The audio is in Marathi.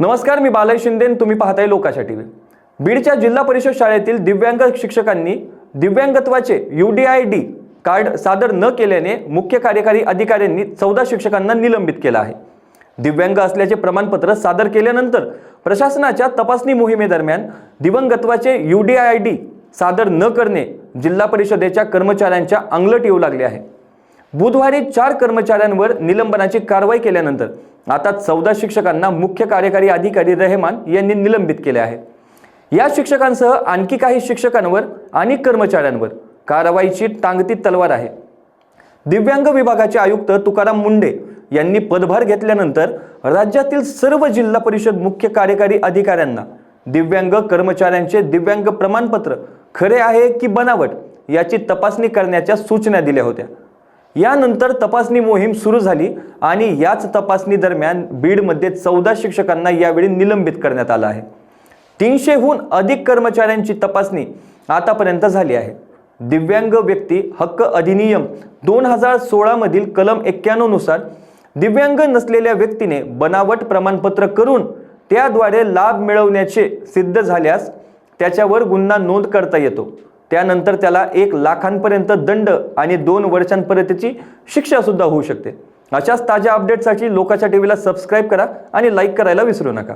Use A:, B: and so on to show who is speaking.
A: नमस्कार मी बालय शिंदे तुम्ही पाहताय लोकाशा टीव्ही बीडच्या जिल्हा परिषद शाळेतील दिव्यांग शिक्षकांनी दिव्यांगत्वाचे U D I D card सादर न केल्याने मुख्य कार्यकारी अधिकाऱ्यांनी चौदा शिक्षकांना निलंबित केलं आहे. दिव्यांग असल्याचे प्रमाणपत्र सादर केल्यानंतर प्रशासनाच्या तपासणी मोहिमेदरम्यान दिवंगत्वाचे यू डी आय डी सादर न करणे जिल्हा परिषदेच्या कर्मचाऱ्यांच्या अंगलट येऊ लागले आहे. बुधवारी चार कर्मचाऱ्यांवर निलंबनाची कारवाई केल्यानंतर आता चौदा शिक्षकांना मुख्य कार्यकारी अधिकारी रेहमान यांनी निलंबित केले आहे. या शिक्षकांसह आणखी काही शिक्षकांवर आणि कर्मचाऱ्यांवर कारवाईची टांगती तलवार आहे. दिव्यांग विभागाचे आयुक्त तुकाराम मुंडे यांनी पदभार घेतल्यानंतर राज्यातील सर्व जिल्हा परिषद मुख्य कार्यकारी अधिकाऱ्यांना दिव्यांग कर्मचाऱ्यांचे दिव्यांग प्रमाणपत्र खरे आहे की बनावट याची तपासणी करण्याच्या सूचना दिल्या होत्या. यानंतर तपासणी मोहीम सुरू झाली आणि याच तपासणी दरम्यान बीडमध्ये चौदा शिक्षकांना यावेळी निलंबित करण्यात आलं आहे. तीनशेहून अधिक कर्मचाऱ्यांची तपासणी आतापर्यंत झाली आहे. दिव्यांग व्यक्ती हक्क अधिनियम दोन हजार सोळामधील कलम एक्क्याण्णवनुसार दिव्यांग नसलेल्या व्यक्तीने बनावट प्रमाणपत्र करून त्याद्वारे लाभ मिळवण्याचे सिद्ध झाल्यास त्याच्यावर गुन्हा नोंद करता येतो. त्यानंतर त्याला एक लाखांपर्यंत दंड आणि दोन वर्षांपर्यंतची शिक्षा सुद्धा होऊ शकते. अशाच ताज्या अपडेटसाठी लोकाच्या टीव्हीला सबस्क्राईब करा आणि लाईक करायला विसरू नका.